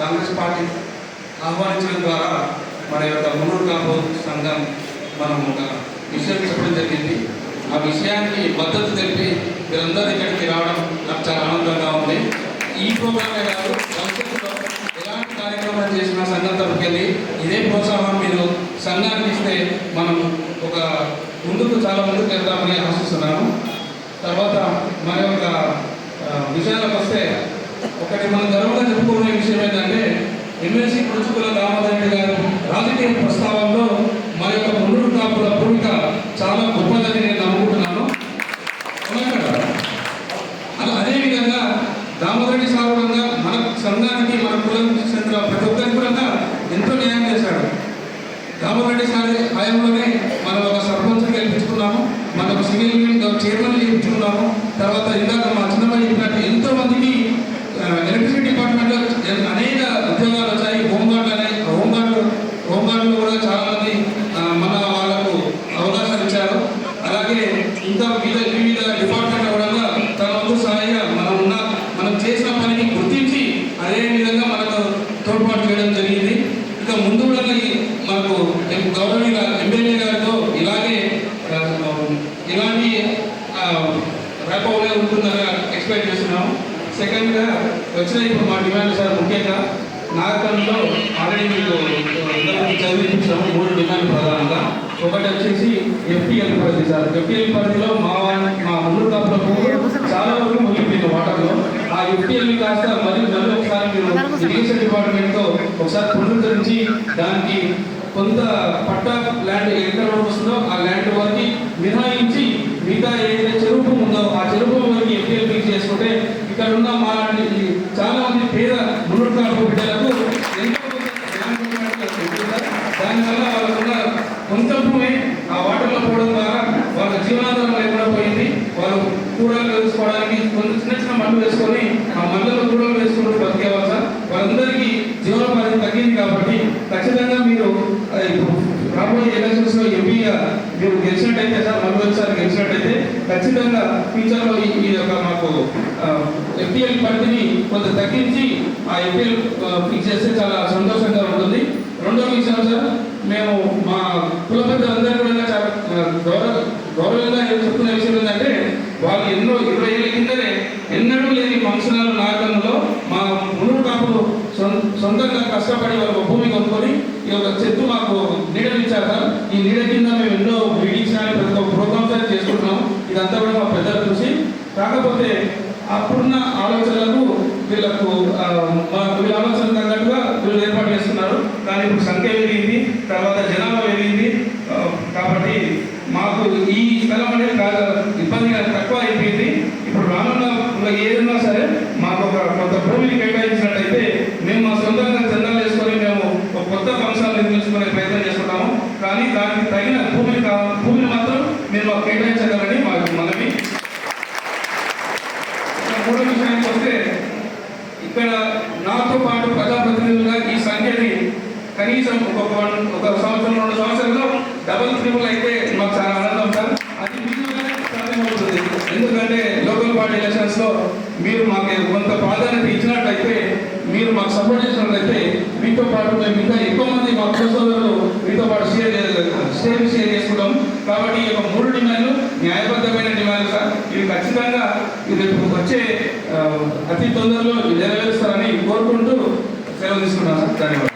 Congress party ఆహ్వానించడం ద్వారా మన యొక్క మున్నూరు కాపు సంఘం మనం ఒక విషయం చెప్పడం జరిగింది. ఆ విషయానికి మద్దతు తెలిపి మీరందరూ ఇక్కడికి రావడం నాకు చాలా ఆనందంగా ఉంది. ఈ ప్రోగ్రామే కాదు భవిష్యత్తులో ఎలాంటి కార్యక్రమాలు చేసిన సంఘం తరపుకెళ్ళి ఇదే ప్రోత్సాహం మీరు సంఘానికి ఇస్తే మనం ఒక ముందుకు చాలా ముందుకు వెళ్దామని ఆశిస్తున్నాను. తర్వాత మన యొక్క విషయాలకు వస్తే ఒకటి మనం గర్వంగా చెప్పుకునే విషయం రాజకీయ ప్రస్తావనలో మన యొక్క ముందు కాపుల భూమిక చాలా గొప్పదని నేను నమ్ముకుంటున్నాను. అలా అదేవిధంగా దామోదరెడ్డి సాగుడంగా మన సంఘానికి మన కులం చెందిన ప్రతి ఒక్కరికి కూడా ఎంతో న్యాయం చేశాడు. దామోదరెడ్డి సార్ హయాంలోనే మనం ఒక సర్పంచ్ గెలిపించుకున్నాము. మన ఒక సింగిల్ యూనియన్ చైర్మన్ గెలిపించుకున్నాము. తర్వాత ఇందాక మా చిన్నమ్మ చెప్పినట్టు ఎంతో మందికి ఎలక్ట్రిసిటీ డిపార్ట్మెంట్లో అనేక ఉద్యోగాలు వచ్చాయి హోంగార్డ్ అనే హోంగార్డు హోంగార్డులో కూడా చాలా మంది ఆ, మన వాళ్ళకు అవకాశాలు ఇచ్చారు అలాగే ఇంకా వివిధ వివిధ డిపార్ట్మెంట్ కూడా తన వంతు సహాయంగా మనం ఉన్న మనం చేసిన పనిని గుర్తించి అదే విధంగా మనకు తోడ్పాటు చేయడం జరిగింది. ఇక ముందు కూడా మనకు గౌరవనీయ ఎమ్మెల్యే గారితో ఇలాగే ఇలాంటి రేపవలే ఉంటుందని ఎక్స్పెక్ట్ చేస్తున్నాము. సెకండ్గా వచ్చిన ఇప్పుడు మా డిమాండ్ సార్ ముఖ్యంగా నాగపల్లిలో ఆల్రెడీ మీకు చదివించాము మూడు డిమాండ్ ప్రధానంగా. ఒకటి వచ్చేసి ఎఫ్టీఎల్ పరిధి సార్. ఎఫ్టీఎల్ పరిధిలో మా మా ముందు కాపులకు చాలా వరకు ముగిపోయింది వాటర్లో. ఆ ఎఫ్టీఎల్ కాస్త మరి మళ్ళీ ఒకసారి మీరు ఇరిగేషన్ డిపార్ట్మెంట్తో ఒకసారి పునరుద్ధరించి దానికి కొంత పట్టా ల్యాండ్ వరకు వస్తుందో ఆ ల్యాండ్ వరకు మినహాయించి మిగతా ఏదైతే చెరువు ఉందో ఆ చెరువు వరకు ఎఫ్టీఎల్ ఫిక్స్ చేసుకుంటే ఇక్కడ ఉన్న మా లాంటి ఈ చాలా మంది పేద మునుడు కాపు బిడ్డలకు ఎంతో కొంత జ్ఞానం ఉన్నట్టు ఉంటుంది సార్. దానివల్ల వాళ్ళకున్న కొంత భూమి ఆ వాటర్లో పోవడం ద్వారా వాళ్ళ జీవనాధారం లేకుండా పోయింది వాళ్ళు కూరలు వేసుకోవడానికి కొంత చిన్న చిన్న మన్ను వేసుకొని ఆ మన్నులో కూరలు వేసుకుంటూ బతికేవాళ్ళు సార్. వాళ్ళందరికీ జీవనోపాధి తగ్గింది కాబట్టి ఖచ్చితంగా మీరు ఇప్పుడు రాబోయే ఎలక్షన్స్లో ఎంపీగా మీరు గెలిచినట్టయితే సార్ మరోసారి గెలిచినట్టయితే ఖచ్చితంగా ఫ్యూచర్లో ఈ యొక్క మాకు ఎంపీఎల్ పరిధిని కొంత తగ్గించి ఆ ఎంపీఎల్ ఫిక్స్ చేస్తే చాలా సంతోషంగా ఉంటుంది రెండో విషయం సార్ మేము మా కుల పెద్దలందరూ కూడా చాలా ఆ, గౌరవ గౌరవంగా ఏం చెప్తున్న విషయం ఏంటంటే వాళ్ళు ఎన్నో ఇరవై ఏళ్ళ కిందనే ఎన్నడూ లేని ఫంక్షనాలు నాటకంలో మా మునుగు కాపులు సొం- సొంతంగా కష్టపడి ఒక భూమి కొనుక్కొని ఈ యొక్క చెట్టు మాకు నీడలు ఇచ్చారు సార్. ఈ నీడ కింద మేము ఎన్నో మీటింగ్స్ కానీ ప్రతి ఒక్క ప్రోగ్రామ్స్ కానీ చేసుకుంటున్నాం ఇదంతా కూడా మా పెద్దల కృషి కాకపోతే అప్పుడున్న ఆలోచనలకు వీళ్ళకు వీళ్ళ ఆలోచన తగ్గట్టుగా వీళ్ళు ఏర్పాటు చేస్తున్నారు. కానీ ఇప్పుడు సంఖ్య పెరిగింది తర్వాత జనాభా పెరిగింది. కాబట్టి మాకు ఈ స్థలం అనేది కాదు ఇబ్బందిగా తక్కువ అయిపోయింది. ఇప్పుడు రానున్న ఏదన్నా సరే మాకు ఒక కొంత భూమిని కేటాయి మేము మా సొంతంగా చందాలు వేసుకొని మేము ఒక కొత్త ఫంక్షన్ నిర్మించుకునే ప్రయత్నం చేసుకుంటాము కానీ దానికి తగిన భూమిని కా భూమిని మాత్రం మీరు మాకు కేటాయించగలని మాకు మనవి ఇక మూడో విషయానికి వస్తే ఇక్కడ నాతో పాటు ప్రజాప్రతినిధులుగా ఈ సంఖ్యని కనీసం ఒక ఒక సంవత్సరం రెండు సంవత్సరంలో డబల్ ట్రిపుల్ అయితే మాకు చాలా ఆనందం సార్. అది మీదుగానే సాధ్యమవుతుంది ఎందుకంటే లోకల్ పార్టీ ఎలక్షన్స్లో మీరు మాకు కొంత ప్రాధాన్యత ఇచ్చినట్లయితే మీరు మాకు సపోర్ట్ చేసినట్లయితే మీతో పాటు మేము ఇంకా ఎక్కువ మంది మా కుల సోదరులు మీతో పాటు షేర్ స్టేజ్ షేర్ చేసుకుంటాం. కాబట్టి ఈ యొక్క మూడు డిమాండ్లు న్యాయబద్ధమైన డిమాండ్లు సార్. ఇవి ఖచ్చితంగా ఇది వచ్చే అతి తొందరలో నెరవేరుస్తారని కోరుకుంటూ సెలవు తీసుకుంటాం సార్. ధన్యవాదాలు.